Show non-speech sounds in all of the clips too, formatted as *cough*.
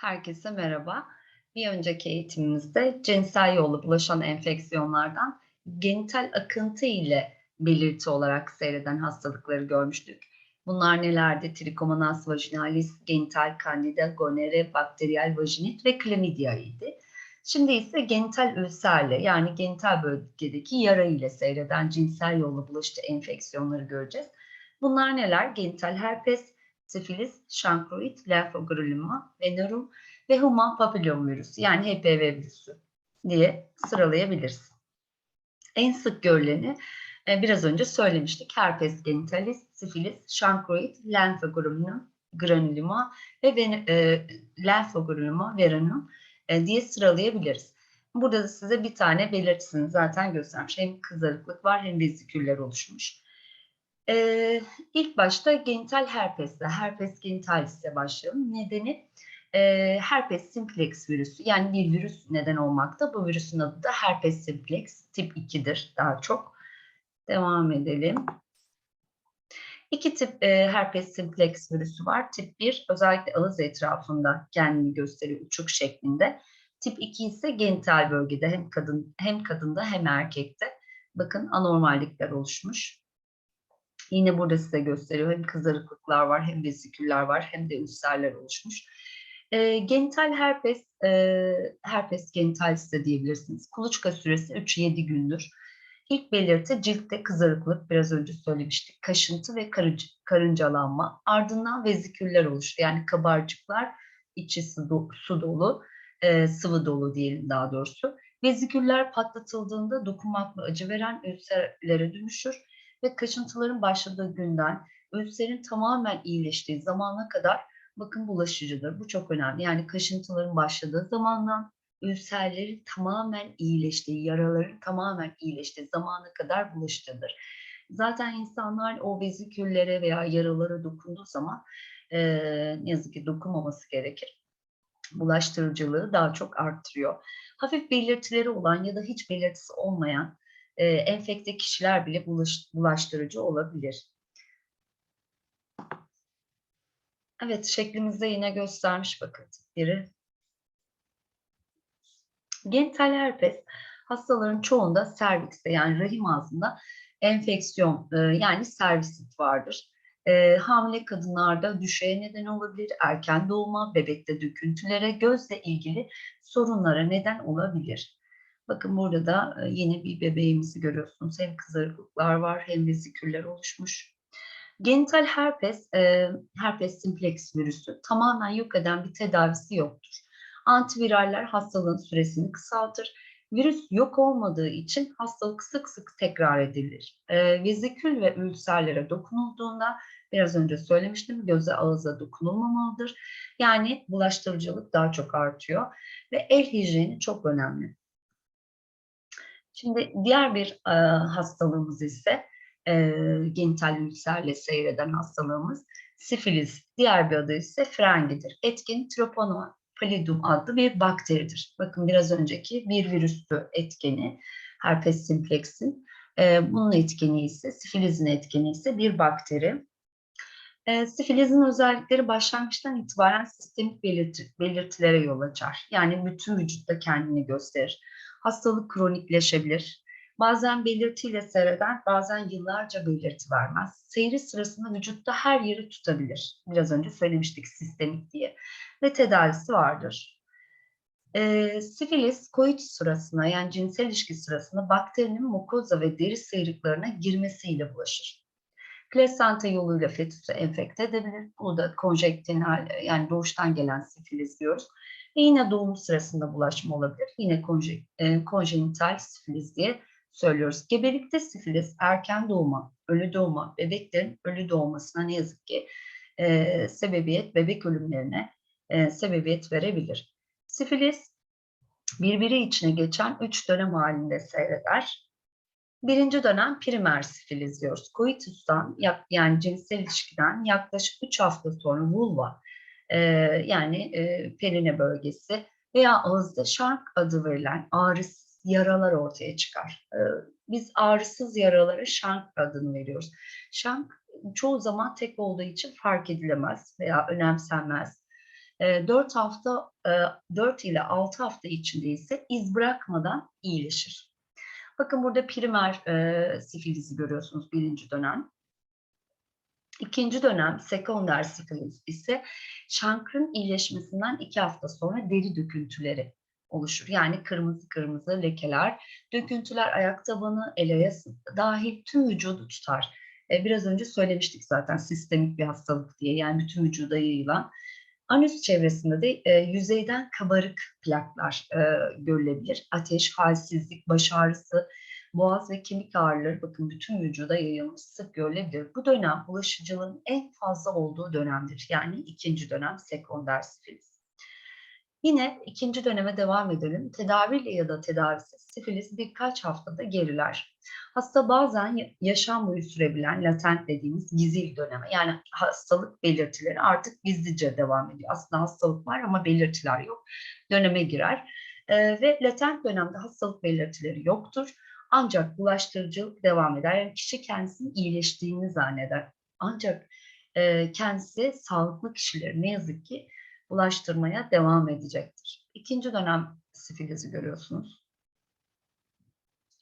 Herkese merhaba. Bir önceki eğitimimizde cinsel yolla bulaşan enfeksiyonlardan genital akıntı ile belirti olarak seyreden hastalıkları görmüştük. Bunlar nelerdi? Trichomonas vaginalis, genital candida, gonere, bakteriyel vajinit ve klamidia idi. Şimdi ise genital ülserle yani genital bölgedeki yara ile seyreden cinsel yolla bulaşıcı enfeksiyonları göreceğiz. Bunlar neler? Genital herpes, sifilis, şankroid, lenfogrulima, venerum ve human papillomavirüsü yani HPV virüsü diye sıralayabiliriz. En sık görüleni e, biraz önce söylemiştik. Herpes genitalis, sifilis, şankroid, lenfogrulima, granuloma ve e, veranum e, diye sıralayabiliriz. Burada da size bir tane belirtisini zaten göstermiş. Hem kızarıklık var hem veziküller oluşmuş. Ee, ilk başta genital herpesle, herpes genitalis'e başlayalım. Nedeni e, herpes simplex virüsü yani bir virüs neden olmakta. Bu virüsün adı da herpes simplex tip 2'dir daha çok. Devam edelim. İki tip e, herpes simplex virüsü var. Tip 1 özellikle ağız etrafında kendini gösteriyor uçuk şeklinde. Tip 2 ise genital bölgede hem kadın hem kadında hem erkekte. Bakın anormallikler oluşmuş. Yine burada size gösteriyor. Hem kızarıklıklar var, hem vesiküller var, hem de ülserler oluşmuş. E, genital herpes, e, herpes genitalis de diyebilirsiniz. Kuluçka süresi 3-7 gündür. İlk belirti ciltte kızarıklık, biraz önce söylemiştik, kaşıntı ve karınca, karıncalanma. Ardından veziküller oluştu. Yani kabarcıklar, içi su, su dolu, e, sıvı dolu diyelim daha doğrusu. Veziküller patlatıldığında dokunmakla acı veren ülserlere dönüşür ve kaşıntıların başladığı günden ülserin tamamen iyileştiği zamana kadar bakın bulaşıcıdır. Bu çok önemli. Yani kaşıntıların başladığı zamandan ülserlerin tamamen iyileştiği, yaraların tamamen iyileştiği zamana kadar bulaşıcıdır. Zaten insanlar o veziküllere veya yaralara dokunduğu zaman e, ne yazık ki dokunmaması gerekir. Bulaştırıcılığı daha çok arttırıyor. Hafif belirtileri olan ya da hiç belirtisi olmayan e, enfekte kişiler bile bulaş, bulaştırıcı olabilir. Evet, şeklimizde yine göstermiş bakın biri. Genital herpes hastaların çoğunda servikste yani rahim ağzında enfeksiyon e, yani servisit vardır. E, hamile kadınlarda düşeye neden olabilir, erken doğuma, bebekte döküntülere, gözle ilgili sorunlara neden olabilir. Bakın burada da yine bir bebeğimizi görüyorsunuz. Hem kızarıklıklar var hem veziküller oluşmuş. Genital herpes, e, herpes simplex virüsü tamamen yok eden bir tedavisi yoktur. Antiviraller hastalığın süresini kısaltır. Virüs yok olmadığı için hastalık sık sık tekrar edilir. E, vezikül ve ülserlere dokunulduğunda biraz önce söylemiştim göze ağıza dokunulmamalıdır. Yani bulaştırıcılık daha çok artıyor ve el hijyeni çok önemli. Şimdi diğer bir e, hastalığımız ise e, genital ülserle seyreden hastalığımız sifilis. Diğer bir adı ise frengidir. Etkin Tropono pallidum adlı bir bakteridir. Bakın biraz önceki bir virüslü etkeni herpes simplex'in. E, bunun etkeni ise sifilizin etkeni ise bir bakteri. E, sifilizin özellikleri başlangıçtan itibaren sistemik belirti, belirtilere yol açar. Yani bütün vücutta kendini gösterir. Hastalık kronikleşebilir. Bazen belirtiyle seyreder, bazen yıllarca belirti vermez. Seyri sırasında vücutta her yeri tutabilir. Biraz önce söylemiştik sistemik diye. Ve tedavisi vardır. E, sifilis koit sırasında yani cinsel ilişki sırasında bakterinin mukoza ve deri sıyrıklarına girmesiyle bulaşır. Plasenta yoluyla fetüsü enfekte edebilir. Bu da konjektinal yani doğuştan gelen sifilis diyoruz. Ve yine doğum sırasında bulaşma olabilir. Yine konje, e, konjenital sifilis diye söylüyoruz. Gebelikte sifilis erken doğuma, ölü doğuma, bebeklerin ölü doğmasına ne yazık ki e, sebebiyet, bebek ölümlerine e, sebebiyet verebilir. Sifilis birbiri içine geçen üç dönem halinde seyreder. Birinci dönem primer sifiliz diyoruz. Koitus'tan yani cinsel ilişkiden yaklaşık 3 hafta sonra vulva e, yani e, perine bölgesi veya ağızda şark adı verilen ağrısız yaralar ortaya çıkar. E, biz ağrısız yaralara şark adını veriyoruz. Şark çoğu zaman tek olduğu için fark edilemez veya önemsenmez. E, 4 hafta, e, 4 ile 6 hafta içinde ise iz bırakmadan iyileşir. Bakın burada primer e, sifilizi görüyorsunuz birinci dönem. İkinci dönem sekonder sifilis ise şankrın iyileşmesinden iki hafta sonra deri döküntüleri oluşur. Yani kırmızı kırmızı lekeler, döküntüler ayak tabanı, el ayası dahil tüm vücudu tutar. E, biraz önce söylemiştik zaten sistemik bir hastalık diye yani bütün vücuda yayılan. Anüs çevresinde de e, yüzeyden kabarık plaklar e, görülebilir. Ateş, halsizlik, baş ağrısı, boğaz ve kemik ağrıları bakın bütün vücuda yayılmış sık görülebilir. Bu dönem bulaşıcılığın en fazla olduğu dönemdir. Yani ikinci dönem sekonder sifilis. Yine ikinci döneme devam edelim. Tedaviyle ya da tedavisiz sifilis birkaç haftada geriler. Hasta bazen yaşam boyu sürebilen latent dediğimiz gizli döneme yani hastalık belirtileri artık gizlice devam ediyor. Aslında hastalık var ama belirtiler yok. Döneme girer ee, ve latent dönemde hastalık belirtileri yoktur. Ancak bulaştırıcılık devam eder. Yani kişi kendisinin iyileştiğini zanneder. Ancak e, kendisi sağlıklı kişileri ne yazık ki bulaştırmaya devam edecektir. İkinci dönem sifilizi görüyorsunuz.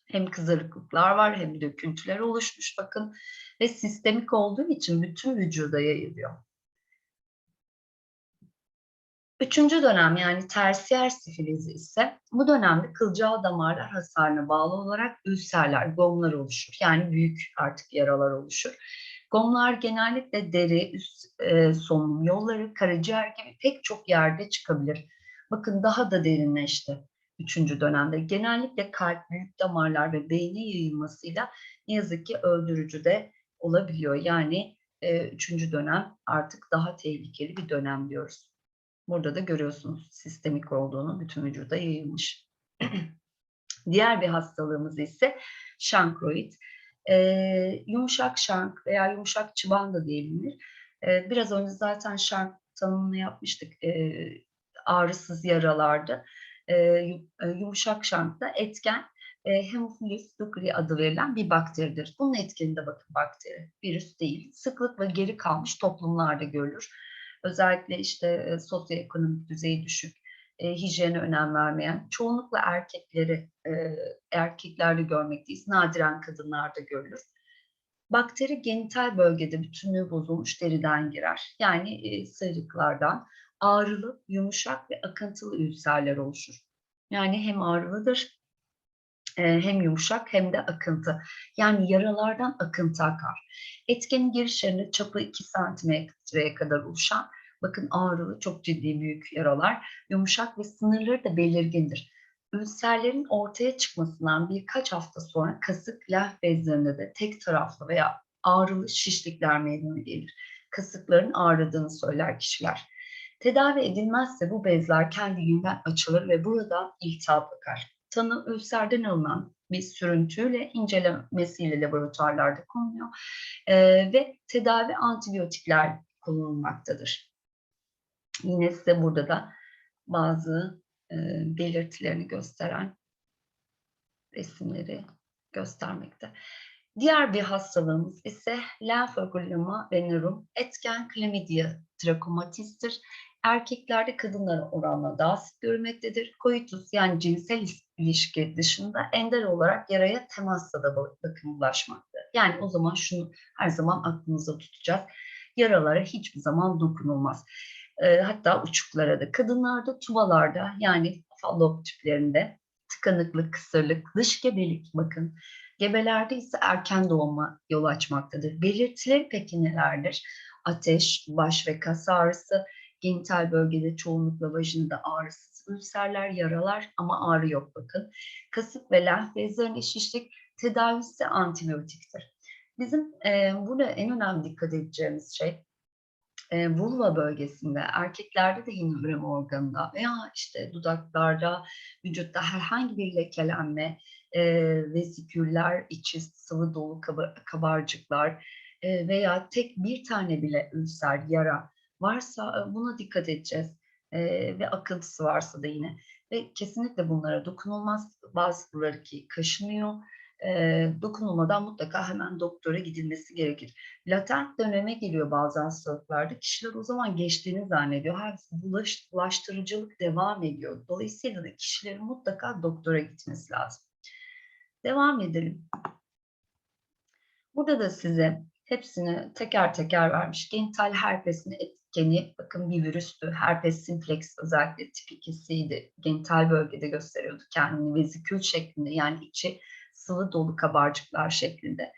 Hem kızarıklıklar var hem döküntüler oluşmuş bakın ve sistemik olduğu için bütün vücuda yayılıyor. Üçüncü dönem yani tersiyer sifilizi ise bu dönemde kılcal damarlar hasarına bağlı olarak ülserler, gomlar oluşur. Yani büyük artık yaralar oluşur. Gomlar genellikle deri, üst e, solunum yolları, karaciğer gibi pek çok yerde çıkabilir. Bakın daha da derinleşti üçüncü dönemde. Genellikle kalp, büyük damarlar ve beyne yayılmasıyla ne yazık ki öldürücü de olabiliyor. Yani e, üçüncü dönem artık daha tehlikeli bir dönem diyoruz. Burada da görüyorsunuz sistemik olduğunu bütün vücuda yayılmış. *clears throat* Diğer bir hastalığımız ise şankroid. E, yumuşak şank veya yumuşak çıban da diyebilir. E, biraz önce zaten şank tanımını yapmıştık e, ağrısız yaralarda. E, yumuşak şankta etken e, Haemophilus ducrei adı verilen bir bakteridir. Bunun etkeninde bakın bakteri, virüs değil. Sıklık ve geri kalmış toplumlarda görülür. Özellikle işte e, sosyoekonomik düzeyi düşük, e, hijyene önem vermeyen, çoğunlukla erkekleri e, erkeklerde görmekteyiz. Nadiren kadınlarda görülür. Bakteri genital bölgede bütünlüğü bozulmuş deriden girer. Yani e, sarılıklardan ağrılı, yumuşak ve akıntılı ülserler oluşur. Yani hem ağrılıdır hem yumuşak hem de akıntı. Yani yaralardan akıntı akar. Etkenin girişlerinde çapı 2 santimetreye kadar oluşan bakın ağrılı çok ciddi büyük yaralar yumuşak ve sınırları da belirgindir. Ülserlerin ortaya çıkmasından birkaç hafta sonra kasık lenf bezlerinde de tek taraflı veya ağrılı şişlikler meydana gelir. Kasıkların ağrıdığını söyler kişiler. Tedavi edilmezse bu bezler kendiliğinden açılır ve buradan iltihap akar. Tanı ülserden alınan bir sürüntüyle incelemesiyle laboratuvarlarda konuluyor ee, ve tedavi antibiyotikler kullanılmaktadır. Yine size burada da bazı e, belirtilerini gösteren resimleri göstermekte. Diğer bir hastalığımız ise lenfogloma venerum etken chlamydia trachomatis'tir. Erkeklerde kadınlara oranla daha sık görülmektedir. Koitus yani cinsel ilişki dışında ender olarak yaraya temasla da bakım ulaşmaktadır. Yani o zaman şunu her zaman aklımızda tutacağız. Yaralara hiçbir zaman dokunulmaz e, hatta uçuklara da. Kadınlarda tubalarda yani fallop tüplerinde tıkanıklık, kısırlık, dış gebelik bakın. Gebelerde ise erken doğuma yol açmaktadır. Belirtileri peki nelerdir? Ateş, baş ve kas ağrısı, genital bölgede çoğunlukla vajinada ağrısız ülserler, yaralar ama ağrı yok bakın. Kasık ve lenf bezlerinde şişlik tedavisi antibiyotiktir. Bizim e, burada en önemli dikkat edeceğimiz şey e, vulva bölgesinde, erkeklerde de yine üreme organında veya işte dudaklarda, vücutta herhangi bir lekelenme, e, vesiküller, içi sıvı dolu kabarcıklar e, veya tek bir tane bile ülser, yara varsa buna dikkat edeceğiz. E, ve akıntısı varsa da yine. Ve kesinlikle bunlara dokunulmaz. Bazıları ki kaşınıyor e, dokunulmadan mutlaka hemen doktora gidilmesi gerekir. Latent döneme geliyor bazı hastalıklarda. Kişiler o zaman geçtiğini zannediyor. Bulaş, bulaştırıcılık devam ediyor. Dolayısıyla da kişilerin mutlaka doktora gitmesi lazım. Devam edelim. Burada da size hepsini teker teker vermiş. Genital herpesin etkeni, bakın bir virüstü. Herpes simplex özellikle tip 2'siydi. Genital bölgede gösteriyordu kendini vezikül şeklinde yani içi sıvı dolu kabarcıklar şeklinde.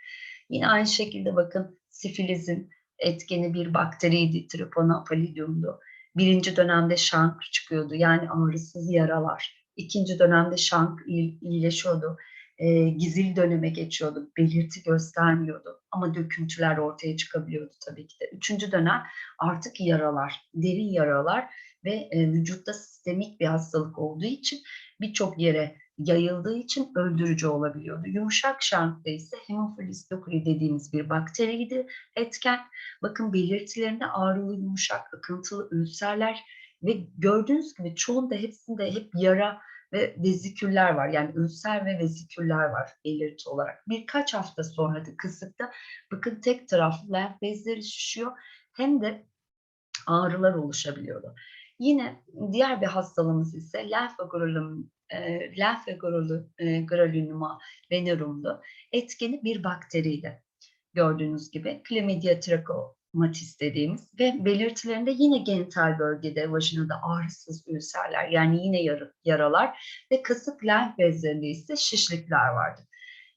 Yine aynı şekilde bakın sifilizin etkeni bir bakteriydi, Tripona pallidum'du. Birinci dönemde şank çıkıyordu yani ağrısız yaralar. İkinci dönemde şank iyileşiyordu e, gizil döneme geçiyordu, belirti göstermiyordu ama döküntüler ortaya çıkabiliyordu tabii ki de. Üçüncü dönem artık yaralar, derin yaralar ve e, vücutta sistemik bir hastalık olduğu için birçok yere yayıldığı için öldürücü olabiliyordu. Yumuşak şankta ise Haemophilus ducrei dediğimiz bir bakteriydi etken. Bakın belirtilerinde ağrılı, yumuşak, akıntılı ülserler ve gördüğünüz gibi çoğunda hepsinde hep yara ve veziküller var. Yani ülser ve veziküller var belirti olarak. Birkaç hafta sonra da kısıkta bakın tek taraflı lenf bezleri şişiyor hem de ağrılar oluşabiliyordu. Yine diğer bir hastalığımız ise lenfogranulum e, lenfogranuloma venerumdu. Etkeni bir bakteriydi. Gördüğünüz gibi Chlamydia matis dediğimiz ve belirtilerinde yine genital bölgede vajinada ağrısız ülserler yani yine yar yaralar ve kasık lenf bezlerinde ise şişlikler vardı.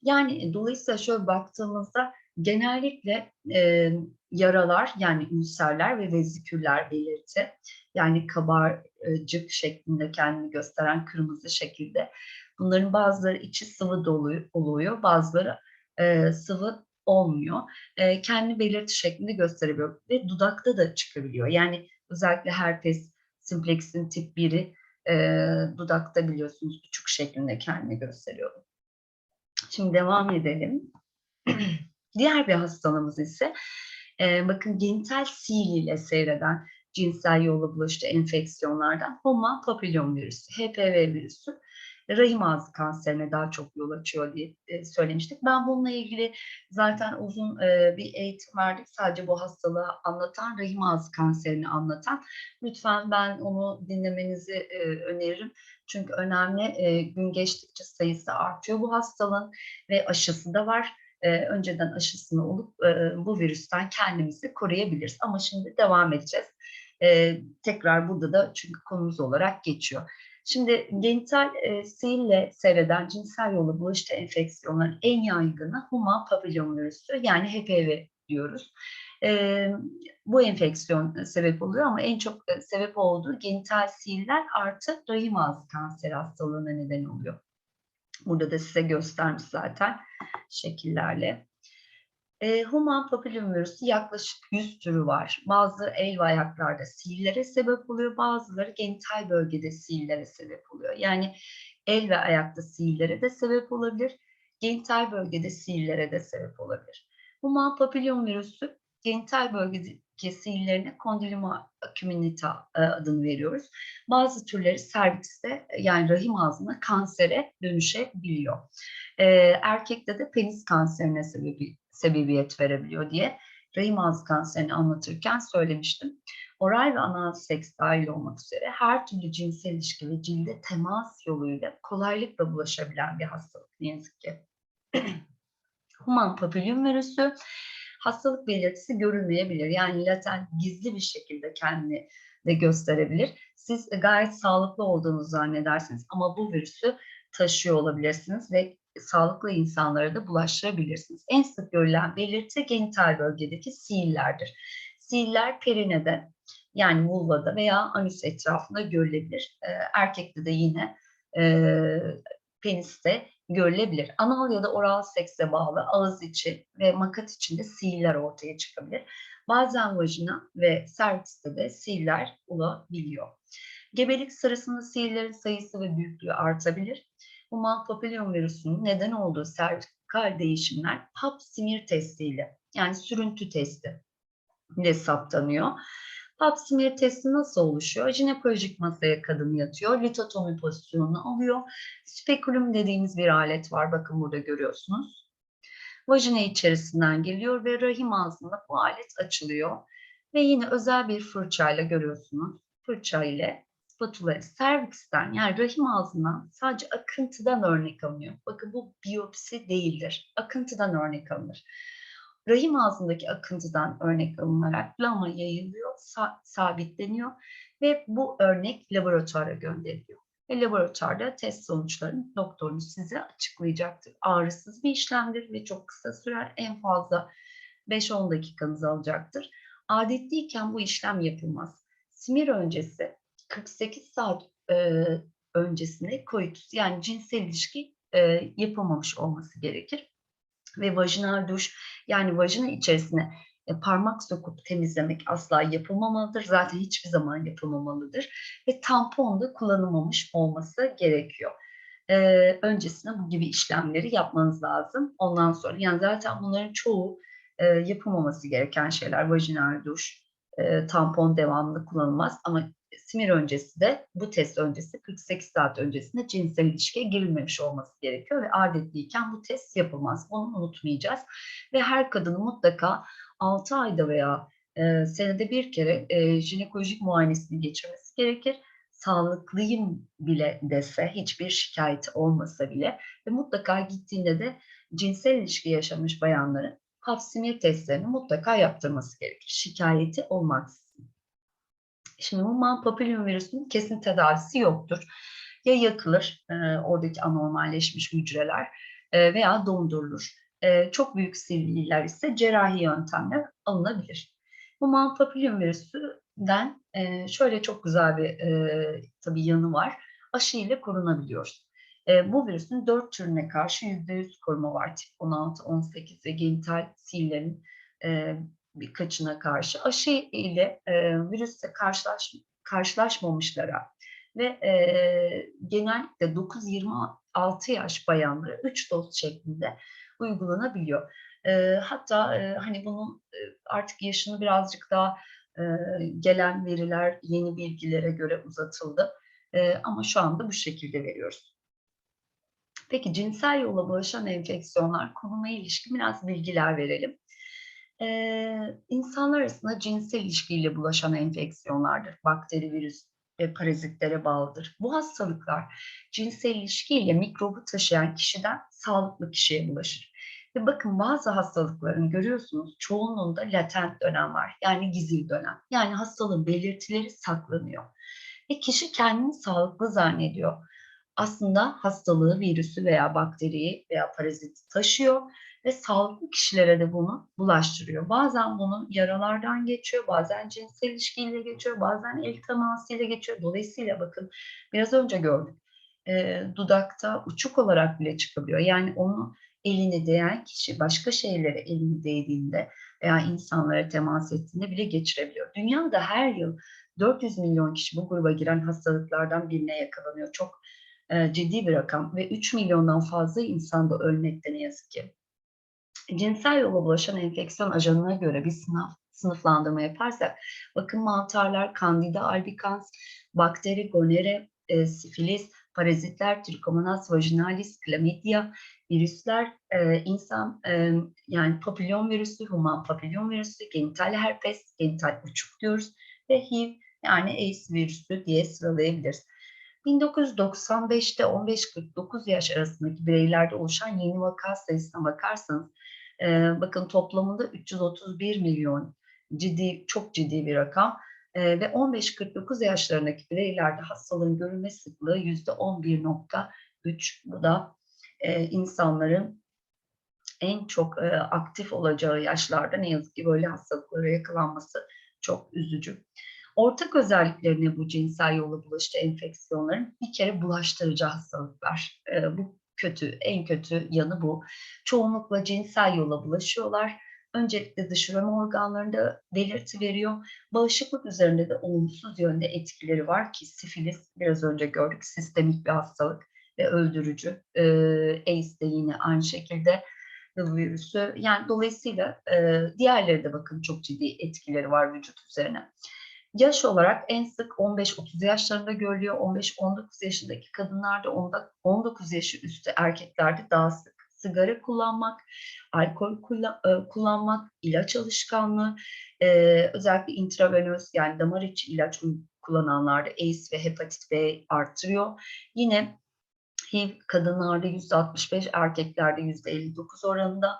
Yani dolayısıyla şöyle baktığımızda genellikle e, yaralar yani ülserler ve veziküller belirti yani kabarcık şeklinde kendini gösteren kırmızı şekilde bunların bazıları içi sıvı dolu oluyor bazıları e, sıvı olmuyor. E, kendi belirti şeklinde gösterebiliyor ve dudakta da çıkabiliyor. Yani özellikle herpes simplex'in tip 1'i e, dudakta biliyorsunuz küçük şeklinde kendini gösteriyor. Şimdi devam edelim. *clears throat* Diğer bir hastalığımız ise e, bakın genital sil ile seyreden cinsel yolla bulaşıcı enfeksiyonlardan Human papillon virüsü, HPV virüsü rahim ağzı kanserine daha çok yol açıyor diye e, söylemiştik. Ben bununla ilgili zaten uzun e, bir eğitim verdik. Sadece bu hastalığı anlatan, rahim ağzı kanserini anlatan. Lütfen ben onu dinlemenizi e, öneririm. Çünkü önemli gün geçtikçe sayısı artıyor bu hastalığın ve aşısı da var. önceden aşısını olup bu virüsten kendimizi koruyabiliriz. Ama şimdi devam edeceğiz. tekrar burada da çünkü konumuz olarak geçiyor. Şimdi genital e, sihirle seyreden cinsel yolu bulaşıcı enfeksiyonların en yaygını human papillon virüsü yani HPV diyoruz. E, bu enfeksiyon sebep oluyor ama en çok e, sebep olduğu genital sihirler artı rahim ağzı kanseri hastalığına neden oluyor. Burada da size göstermiş zaten şekillerle. E, human papillomavirüsü yaklaşık 100 türü var. Bazı el ve ayaklarda sihirlere sebep oluyor, bazıları genital bölgede sihirlere sebep oluyor. Yani el ve ayakta sihirlere de sebep olabilir, genital bölgede sihirlere de sebep olabilir. Human papillomavirüsü genital bölgedeki sihirlerine kondiloma acuminata e, adını veriyoruz. Bazı türleri serviste yani rahim ağzına kansere dönüşebiliyor. E, erkekte de penis kanserine sebebi sebebiyet verebiliyor diye rahim ağzı kanserini anlatırken söylemiştim. Oral ve anal seks dahil olmak üzere her türlü cinsel ilişki ve cilde temas yoluyla kolaylıkla bulaşabilen bir hastalık ne yazık ki. *clears throat* Human papillon virüsü hastalık belirtisi görünmeyebilir. Yani latent gizli bir şekilde kendini de gösterebilir. Siz gayet sağlıklı olduğunuzu zannedersiniz ama bu virüsü taşıyor olabilirsiniz ve sağlıklı insanlara da bulaştırabilirsiniz. En sık görülen belirti genital bölgedeki siillerdir. Siiller perinede yani vulvada veya anüs etrafında görülebilir. E, erkekte de yine e, peniste görülebilir. Anal ya da oral sekse bağlı ağız içi ve makat içinde siiller ortaya çıkabilir. Bazen vajina ve serviste de siiller olabiliyor. Gebelik sırasında siillerin sayısı ve büyüklüğü artabilir human papillon virüsünün neden olduğu servikal değişimler pap simir testiyle yani sürüntü testi ile saptanıyor. Pap smear testi nasıl oluşuyor? Jinekolojik masaya kadın yatıyor. Litotomi pozisyonunu alıyor. Spekulum dediğimiz bir alet var. Bakın burada görüyorsunuz. Vajina içerisinden geliyor ve rahim ağzında bu alet açılıyor. Ve yine özel bir fırçayla görüyorsunuz. Fırça ile spatula servisten yani rahim ağzından sadece akıntıdan örnek alınıyor. Bakın bu biyopsi değildir. Akıntıdan örnek alınır. Rahim ağzındaki akıntıdan örnek alınarak lama yayılıyor, sa- sabitleniyor ve bu örnek laboratuvara gönderiliyor. Ve laboratuvarda test sonuçlarını doktorunuz size açıklayacaktır. Ağrısız bir işlemdir ve çok kısa sürer. En fazla 5-10 dakikanızı alacaktır. Adetliyken bu işlem yapılmaz. Simir öncesi 48 saat e, öncesinde koitus yani cinsel ilişki e, yapılmamış olması gerekir. Ve vajinal duş yani vajina içerisine e, parmak sokup temizlemek asla yapılmamalıdır. Zaten hiçbir zaman yapılmamalıdır. Ve tampon da kullanılmamış olması gerekiyor. E, öncesinde bu gibi işlemleri yapmanız lazım. Ondan sonra yani zaten bunların çoğu e, yapılmaması gereken şeyler. Vajinal duş, e, tampon devamlı kullanılmaz ama simir öncesi de bu test öncesi 48 saat öncesinde cinsel ilişkiye girilmemiş olması gerekiyor ve adetliyken bu test yapılmaz. Bunu unutmayacağız. Ve her kadının mutlaka 6 ayda veya e, senede bir kere e, jinekolojik muayenesini geçirmesi gerekir. Sağlıklıyım bile dese, hiçbir şikayeti olmasa bile ve mutlaka gittiğinde de cinsel ilişki yaşamış bayanların hapsimir testlerini mutlaka yaptırması gerekir. Şikayeti olmaksızın. Şimdi human papillom virüsünün kesin tedavisi yoktur. Ya yakılır e, oradaki anormalleşmiş hücreler e, veya dondurulur. E, çok büyük sivriler ise cerrahi yöntemler alınabilir. Human papillom virüsünden e, şöyle çok güzel bir e, tabii yanı var. Aşı ile korunabiliyoruz. E, bu virüsün dört türüne karşı %100 koruma var. Tip 16, 18 ve genital sillerin e, birkaçına karşı. Aşı ile e, virüsle karşılaş, karşılaşmamışlara ve e, genellikle 9-26 yaş bayanlara 3 doz şeklinde uygulanabiliyor. E, hatta e, hani bunun e, artık yaşını birazcık daha e, gelen veriler yeni bilgilere göre uzatıldı. E, ama şu anda bu şekilde veriyoruz. Peki cinsel yolla bulaşan enfeksiyonlar konuma ilişkin biraz bilgiler verelim. Ee, insanlar arasında cinsel ilişkiyle bulaşan enfeksiyonlardır. Bakteri, virüs ve parazitlere bağlıdır. Bu hastalıklar cinsel ilişkiyle mikrobu taşıyan kişiden sağlıklı kişiye bulaşır. Ve bakın bazı hastalıkların görüyorsunuz çoğunluğunda latent dönem var. Yani gizli dönem. Yani hastalığın belirtileri saklanıyor. Ve kişi kendini sağlıklı zannediyor aslında hastalığı, virüsü veya bakteriyi veya paraziti taşıyor ve sağlıklı kişilere de bunu bulaştırıyor. Bazen bunu yaralardan geçiyor, bazen cinsel ilişkiyle geçiyor, bazen el temasıyla geçiyor. Dolayısıyla bakın biraz önce gördük. E, dudakta uçuk olarak bile çıkabiliyor. Yani onu elini değen kişi başka şeylere elini değdiğinde veya insanlara temas ettiğinde bile geçirebiliyor. Dünyada her yıl 400 milyon kişi bu gruba giren hastalıklardan birine yakalanıyor. Çok e, ciddi bir rakam ve 3 milyondan fazla insan da ölmekte ne yazık ki. Cinsel yola bulaşan enfeksiyon ajanına göre bir sınav, sınıflandırma yaparsak bakın mantarlar, kandida albicans, bakteri, gonere, e, sifilis, parazitler, trichomonas vaginalis, chlamydia, virüsler, e, insan e, yani papillon virüsü, human papillon virüsü, genital herpes, genital uçuk diyoruz ve HIV yani AIDS virüsü diye sıralayabiliriz. 1995'te 15-49 yaş arasındaki bireylerde oluşan yeni vaka sayısına bakarsanız e, bakın toplamında 331 milyon ciddi çok ciddi bir rakam e, ve 15-49 yaşlarındaki bireylerde hastalığın görülme sıklığı %11.3 bu da e, insanların en çok e, aktif olacağı yaşlarda ne yazık ki böyle hastalıklara yakalanması çok üzücü. Ortak özelliklerine bu cinsel yolla bulaşıcı enfeksiyonların bir kere bulaştırıcı hastalıklar. E, bu kötü, en kötü yanı bu. Çoğunlukla cinsel yolla bulaşıyorlar. Öncelikle dış organlarında belirti veriyor. Bağışıklık üzerinde de olumsuz yönde etkileri var ki sifilis biraz önce gördük sistemik bir hastalık ve öldürücü. E, AIDS de yine aynı şekilde virüsü. Yani dolayısıyla e, diğerleri de bakın çok ciddi etkileri var vücut üzerine. Yaş olarak en sık 15-30 yaşlarında görülüyor. 15-19 yaşındaki kadınlarda, onda 19 yaşı üstü erkeklerde daha sık. Sigara kullanmak, alkol e, kullanmak, ilaç alışkanlığı, e, özellikle intravenöz yani damar içi ilaç kullananlarda AIDS ve hepatit B artırıyor. Yine HIV kadınlarda %65, erkeklerde %59 oranında.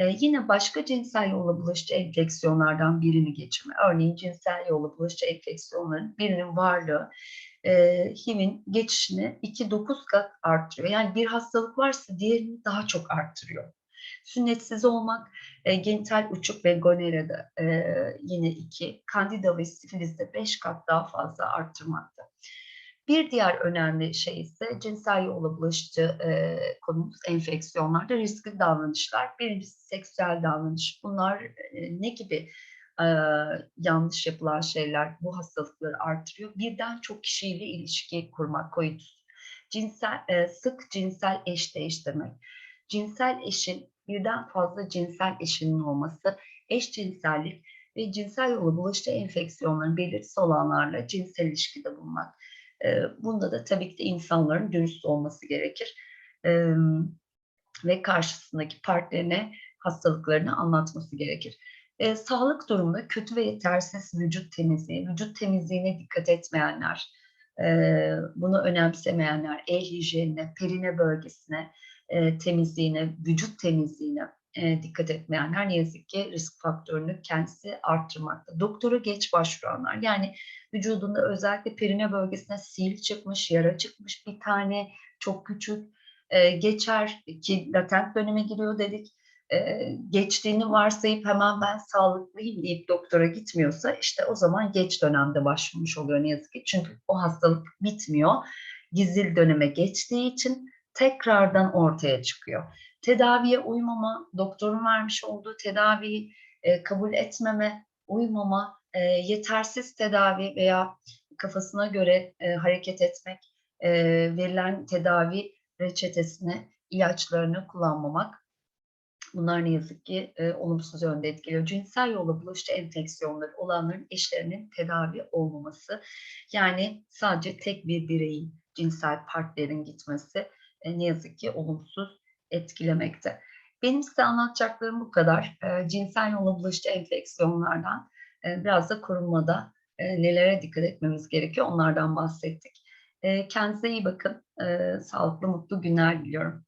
Ee, yine başka cinsel yolla bulaşıcı enfeksiyonlardan birini geçirme. Örneğin cinsel yolla bulaşıcı enfeksiyonların birinin varlığı e, HIV'in geçişini 2-9 kat arttırıyor. Yani bir hastalık varsa diğerini daha çok arttırıyor. Sünnetsiz olmak, e, genital uçuk ve gonorrada e, yine 2, kandida ve sifilizde 5 kat daha fazla arttırmakta. Bir diğer önemli şey ise cinsel yolla bulaşıcı e, konumuz enfeksiyonlarda riskli davranışlar. Birincisi seksüel davranış. Bunlar e, ne gibi e, yanlış yapılan şeyler bu hastalıkları artırıyor? Birden çok kişiyle ilişki kurmak, koitus. Cinsel, e, sık cinsel eş değiştirmek. Cinsel eşin birden fazla cinsel eşinin olması, eşcinsellik ve cinsel yolla bulaşıcı enfeksiyonların belirtisi olanlarla cinsel ilişkide bulunmak. E, bunda da tabii ki de insanların dürüst olması gerekir. E, ve karşısındaki partnerine hastalıklarını anlatması gerekir. E, sağlık durumunda kötü ve yetersiz vücut temizliği, vücut temizliğine dikkat etmeyenler, e, bunu önemsemeyenler, el hijyenine, perine bölgesine, e, temizliğine, vücut temizliğine e, dikkat etmeyenler ne yazık ki risk faktörünü kendisi arttırmakta. Doktora geç başvuranlar yani vücudunda özellikle perine bölgesine sil çıkmış, yara çıkmış bir tane çok küçük e, geçer ki latent döneme giriyor dedik. E, geçtiğini varsayıp hemen ben sağlıklıyım deyip doktora gitmiyorsa işte o zaman geç dönemde başvurmuş oluyor ne yazık ki. Çünkü o hastalık bitmiyor. Gizil döneme geçtiği için tekrardan ortaya çıkıyor. Tedaviye uymama, doktorun vermiş olduğu tedaviyi e, kabul etmeme, uymama, e, yetersiz tedavi veya kafasına göre e, hareket etmek, e, verilen tedavi reçetesini, ilaçlarını kullanmamak bunlar ne yazık ki e, olumsuz yönde etkiliyor. Cinsel yolla bulaşıcı enfeksiyonları olanların eşlerinin tedavi olmaması yani sadece tek bir bireyin cinsel partnerin gitmesi e, ne yazık ki olumsuz etkilemekte. Benim size anlatacaklarım bu kadar. E, cinsel yolla bulaşıcı enfeksiyonlardan e, biraz da korunmada e, nelere dikkat etmemiz gerekiyor onlardan bahsettik. E, kendinize iyi bakın. Sağlıklı, mutlu günler diliyorum.